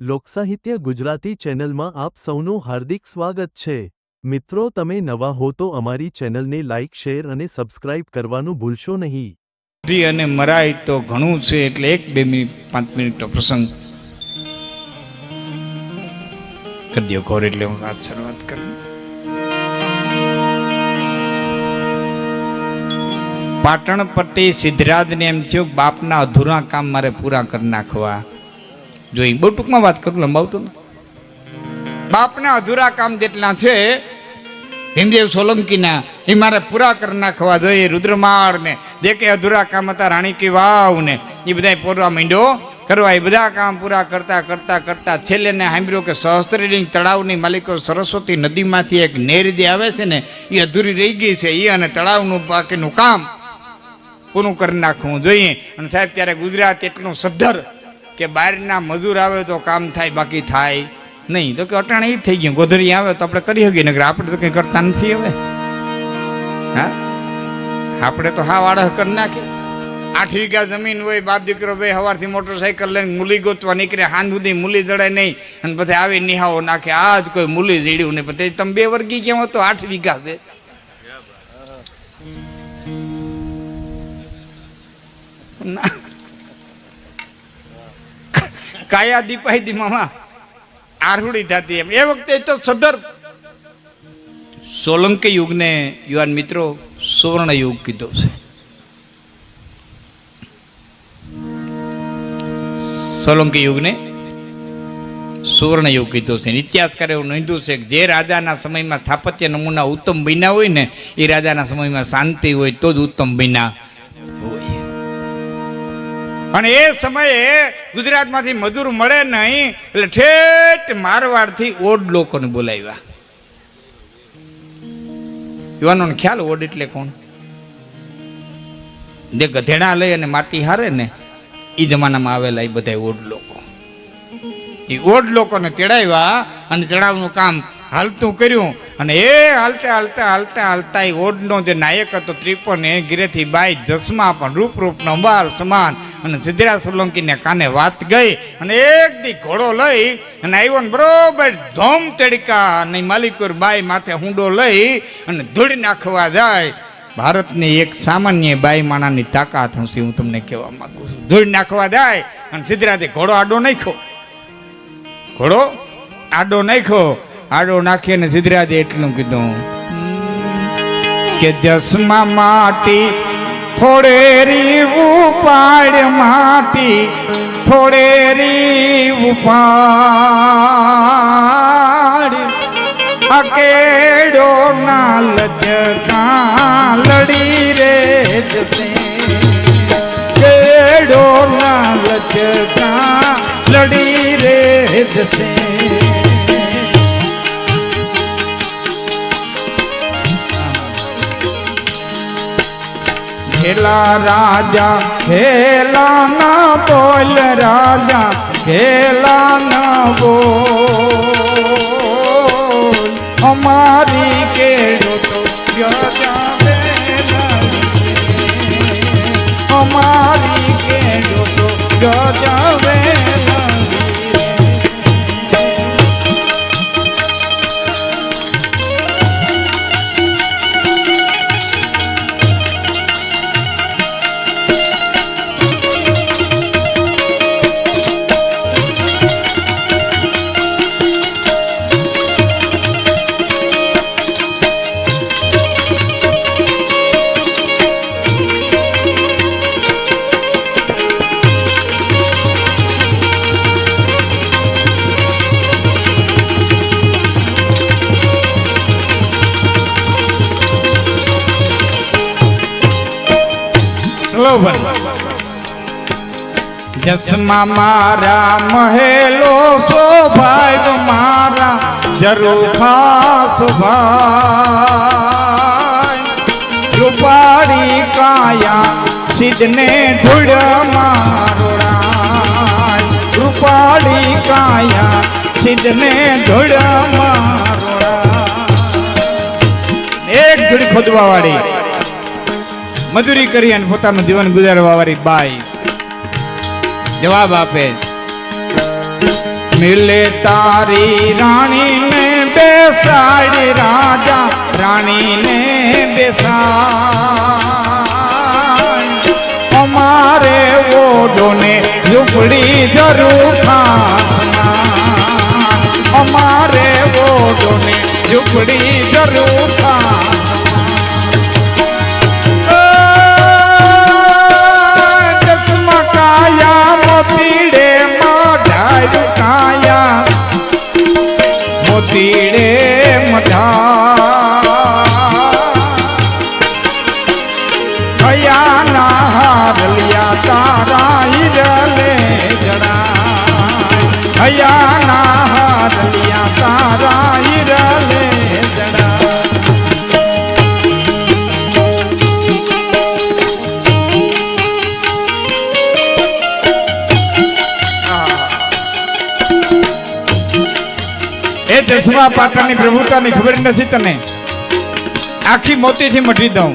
લોકસાહિત્ય ગુજરાતી ચેનલમાં આપ સૌનું હાર્દિક સ્વાગત છે. મિત્રો, તમે નવા હો તો અમારી ચેનલને લાઇક શેર અને સબસ્ક્રાઇબ કરવાનું ભૂલશો નહીં. અને મરાય તો ઘણું છે એટલે એક બે મિનિટ, પાંચ મિનિટનો પ્રસંગ. કરી ઘોર એટલે હું વાત શરૂઆત કરું. પાટણ પરથી સિદ્ધરાજને એમ થયું બાપના અધૂરા કામ મારે પૂરા કરી નાખવા. જોઈ બહુ ટૂંકમાં વાત કરું, લંબાવતો ને. બાપના અધૂરા કામ જેટલા છે, ભીમદેવ સોલંકીના, એ મારે પૂરા કરી નાખવા જોઈએ રુદ્રમાળ ને જે કે અધૂરા કામ હતા રાણી કી વાવ ને એ બધા પૂરવા માંડ્યો. કરવા એ બધા કામ પૂરા કરતા કરતા કરતા છેલ્લે ને સાંભળ્યું કે સહસ્ત્રીલિંગ તળાવની માલિકો સરસ્વતી નદીમાંથી એક નેર જે આવે છે ને, એ અધૂરી રહી ગઈ છે. એ અને તળાવનું બાકીનું કામ પૂરું કરી નાખવું જોઈએ. અને સાહેબ, ત્યારે ગુજરાત એટલું સદ્ધર કે બહારના મજૂર આવે તો કામ થાય, બાકી થાય નહીં. તો કે અટાણે એ થઈ ગયું. ગોધરી આવે તો આપણે કરી શકીએ નગર આપણે તો કંઈ કરતા નથી હવે. હા? આપણે તો હા વાળા કરી નાખે. આઠ વીઘા જમીન હોય, બાપ દીકરો ભાઈ સવારથી મોટરસાઇકલ લઈને મૂલી ગોતવા નીકળે હાંધ સુધી મૂલી જડે નહીં. અને પછી આવી નિહાવો નાખે. આ જ કોઈ મૂલી જડ્યું નહીં. પછી તમે બે વર્ગી કેમ હતો આઠ વીઘા છે. ના. કાયા દીપાઈ દી મામા. આરહુડી થતી એમ. એ વખતે તો સદર સોલંકી યુગને યુવાન મિત્રો સુવર્ણ યુગ કીધો છે. સોલંકી યુગને સુવર્ણ યુગ કીધો છે. ઇતિહાસકારે એવું નોંધ્યું છે કે જે રાજાના સમયમાં સ્થાપત્ય નમૂના ઉત્તમ બન્યા હોય ને, એ રાજાના સમયમાં શાંતિ હોય તો જ ઉત્તમ બન્યા. અને એ સમયે ગુજરાતમાંથી મજૂર મળે નહીં, એટલે ઠેઠ મારવાડથી ઓડ લોકોને બોલાવ્યા. યુવાનોને ખ્યાલ ઓડ એટલે કોણ? જે ગધેડા લઈ અને માટી હારે ને એ જમાનામાં આવેલા એ બધા ઓડ લોકો. એ ઓડ લોકોને તેડાવ્યા અને ચડાવવાનું કામ હાલતું કર્યું. અને એ હાલતા હાલતા હાલતા હાલતા એ ઓડનો જે નાયક હતો ત્રિપન એ ગીરેથી બાઈ જસમા પણ રૂપ રૂપનો બાર સમાન અને સિદ્ધરા સોલંકીને કાને વાત ગઈ અને એક દી ઘોડો લઈ અને આવ્યો ને બરોબર ધોમ તડકા અને માલિકુર બાઈ માથે હુંડો લઈ અને ધૂળી નાખવા જાય. ભારતની એક સામાન્ય બાઈ માણાની તાકાત હું હું તમને કહેવા માંગુ છું. ધૂળ નાખવા જાય અને સિદ્ધરાથી ઘોડો આડો નાખ્યો. ઘોડો આડો નાખ્યો. આડો નાખી અને સિદ્ધરાજે એટલું કીધું. કે જસમા માટી થોડેરી ઉપાડ માટી થોડેરી ઉપાડ. અકેડો ના લચકા લડી રે જશે. કેડો ના લચકા લડી રે જશે. ખેલા રાજા ખેલા ના બોલ રાજા ખેલા ના બોલ. અમારી કેડો તો ગજાવે લો ભાઈ મારા મહેલો શોભાય મારા જરૂર ખાસ ભાઈ. કાયા સિદ્ધને ધૂળ મારોડા રૂપાળી કાયા સિદ્ધને ધૂળ મારોડા એક ધૂળ ખોદવા વાળી મજૂરી કરી અને પોતાનું જીવન ગુજારવા વાળી બાઈ. જવાબ આપે મિલે તારી રાણીને બેસાડી રાજા, રાણીને બેસાડ. અમારે ઓઢોને ઝૂંપડી જરૂર ખાસમાં અમારે ઓઢોને ઝૂંપડી જરૂર ખાસમાં કાયા મોતીડે મઢા દસમા પાટણની પ્રભુતાની ખબર નથી તને? આખી મોતીથી મટી દઉં.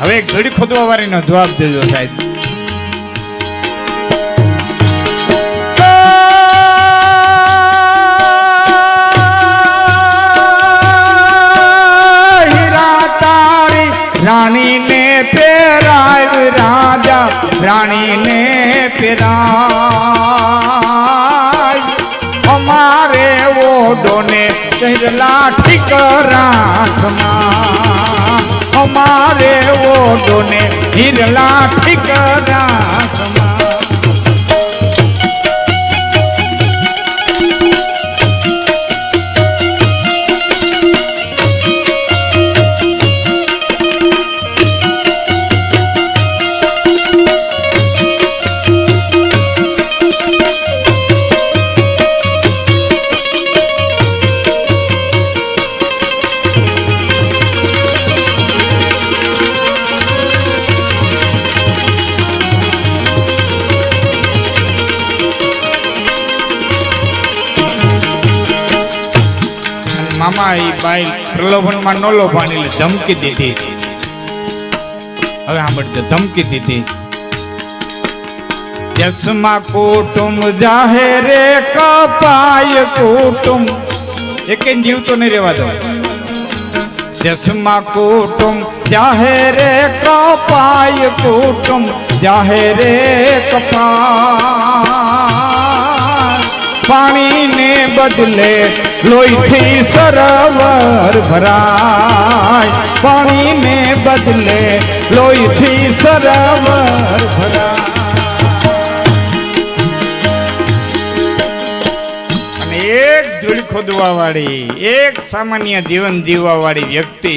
હવે ઘડી ખોદવા વાળીનો જવાબ દેજો સાહેબ. રાણી ને પેરાય રાજા, રાણીને પેરાય ચહેરલા ઠીકરાસમાં અમારે ઓડોને હિરલા ઠીકરાસમાં અને એ બાઈ પ્રલોભનમાં ન લોભાણી ધમકી દીધી. હવે સાંભળજો, ધમકી દીધી. જસમાં કુટુંબ જાહેરે કપાય કુટુંબ. એક જીવ તો નહીં રહેવા દો. જસમાં કુટુંબ જાહેરે કપાય કુટુંબ જાહેરે કપાય પાણીને બદલે લોહીથી સરોવર ભરાય. પાણીને બદલે લોહીથી સરોવર ભરાય. એક ધૂળ ખોદવા વાળી એક સામાન્ય જીવન જીવવા વાળી વ્યક્તિ,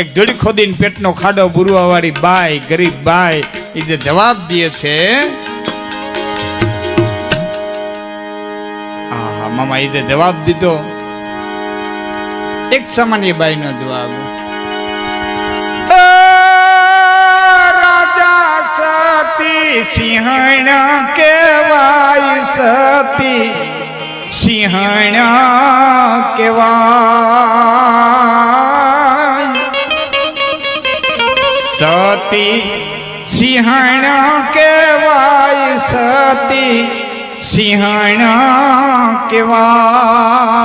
એક ધૂળ ખોદીને પેટનો ખાડો બુરવા વાળી બાઈ, ગરીબ બાય એ જે જવાબ દે છે આહા, મામા એ જવાબ દીધો. એક સામાન્ય બાઈ નો જવાબ રાજા સતી સિંહણ કેવાય સતી. સિંહણ કેવાય સતી સિંહણ કેવાય સતી. સિંહણ કેવાય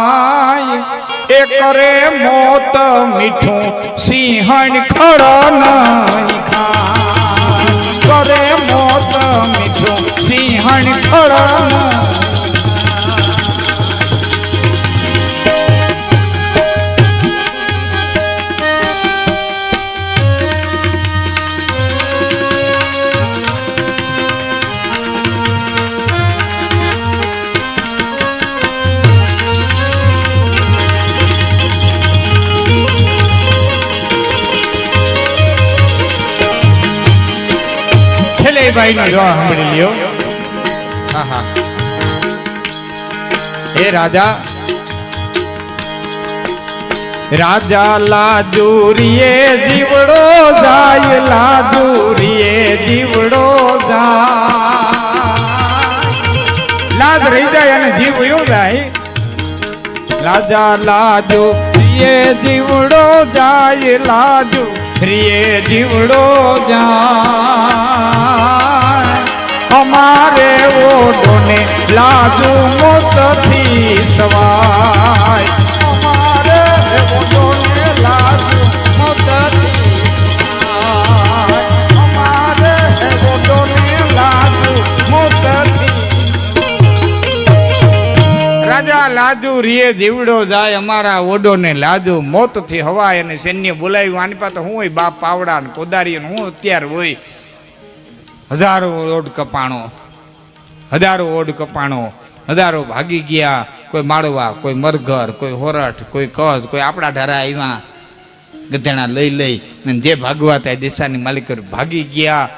એ કરે મોત મીઠું સિંહણ ખડો નહીં કરે મોત મીઠું સિંહણ ખડ છેલ્લે એ ભાઈનો સાંભળી લ્યો. હા રાજા રાજા લાજુરીએ જીવડો જાય, લાજુરીએ જીવડો જાય. લાજ રહી જાય અને જીવ વયો જાય. લાજા લાજો રિયે જીવડો જાય લાજુ રિયે જીવડો જાય. લાજુ મોતથી સવાય. લાજુ મોતથી મોતથી રાજા લાજુ રીએ જીવડો જાય, અમારા ઓડો ને લાજુ. મોતથી હવાય અને સૈન્ય બોલાવ્યું. આની પાસે હું હોય? બાપ પાવડા ને કોદારી હું અત્યારે હોય. હજારો ઓડ કપાણો. હજારો ઓડ કપાણો, હજારો ભાગી ગયા, કોઈ માળવા, કોઈ મરઘર, કોઈ હોરઠ, કોઈ કસ, કોઈ આપણા ધારા આવ્યા. ગધેણા લઈ લઈ અને જે ભાગવા ત્યાં દિશાની માલિક ભાગી ગયા.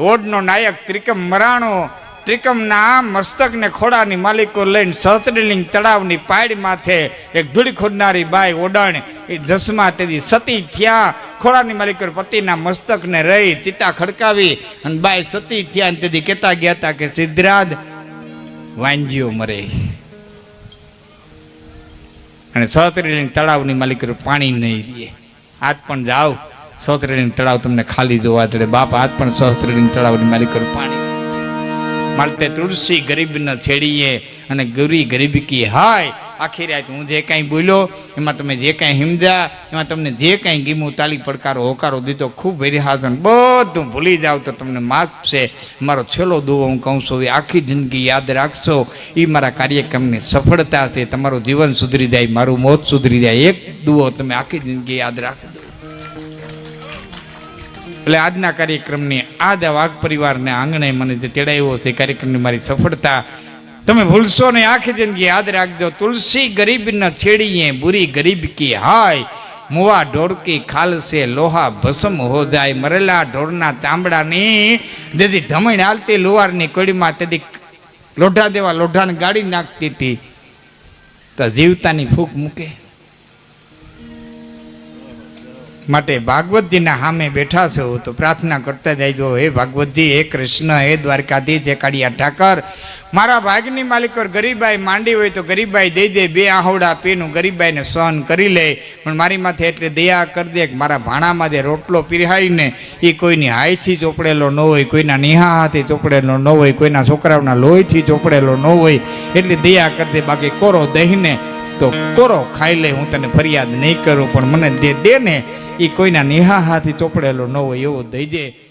ઓડનો નાયક ત્રિકમ મરાણો, ત્રિકમના મસ્તકને ખોડાની માલિકો લઈને સહસ્ત્રીલિંગ તળાવની પાડ માથે એક ધૂળી ખોડનારી બાઈ ઓડાણ, એ જસમાં તેથી સતી થયા. ખોડાની માલિકો પતિના મસ્તકને રહી ચિતા ખડકાવી અને બાઈ સતી થયા અને તેથી કહેતા ગયા હતા કે, સિદ્ધરાજ વાંજીઓ મરે. અને સહસ્ત્રલિંગ તળાવની માલિક પાણી નહીં રહીએ. આજ પણ જાઓ સહસ્ત્રલિંગ તળાવ તમને ખાલી જોવા જડે બાપ, આજ પણ સહસ્ત્રલિંગ તળાવની માલિક પાણી માલતે તુલસી ગરીબ ન છેડીએ અને ગરી ગરીબ કી હાય આખી રાત હું જે કાંઈ બોલ્યો, એમાં તમે જે કાંઈ હિમજા એમાં તમને જે કાંઈ ગીમું, તાલી, પડકારો, હોકારો દીધો, ખૂબ હાજર બધું ભૂલી જાવ તો તમને માફ છે. મારો છેલ્લો દુવો હું કહું છું એ આખી જિંદગી યાદ રાખશો. એ મારા કાર્યક્રમની સફળતા છે, તમારું જીવન સુધરી જાય, મારું મોત સુધરી જાય. એક દુવો તમે આખી જિંદગી યાદ રાખજો. એટલે આજના કાર્યક્રમની આ જ વાઘ પરિવારને આંગણે મને જે તેડાવ્યો છે કાર્યક્રમની મારી સફળતા તમે ભૂલશો ને આખી જિંદગી યાદ રાખજો. તુલસી ગરીબ ન છેડીએ, બુરી ગરીબ કી હાય. મુવા ઢોરકી ખાલસે, લોહા ભસમ હો જાય. મરેલા ઢોરના ચામડાની જેથી ધમણ હાલતી લુવારની કડીમાં તેથી લોઢા દેવા લોઢાને ગાડી નાખતી હતી. તો જીવતાની ફૂક મૂકે. માટે ભાગવતજીના સામે બેઠા છો, તો પ્રાર્થના કરતા જઈજો હે ભાગવતજી, હે કૃષ્ણ, હે દ્વારકાધીશ, હે કાળિયા ઠાકર મારા ભાગની માલિકોર ગરીબાઈ માંડી હોય તો ગરીબાઈ દઈ દે, બે આહોડા પીનું ગરીબાઈને સહન કરી લે. પણ મારી માથે એટલે દયા કરી દે કે મારા ભાણામાં જે રોટલો પીરહાઈને એ કોઈની હાયથી ચોપડેલો ન હોય, કોઈના નિહા હાથે ચોપડેલો ન હોય, કોઈના છોકરાઓના લોહીથી ચોપડેલો ન હોય. એટલે દયા કરી દે, બાકી કોરો દહીંને તો કોરો ખાઈ લે, હું તને ફરિયાદ નહીં કરું, પણ મને દે દે ને એ કોઈના નિહા હાથી ચોપડેલો ન હોય એવો દઈ દે.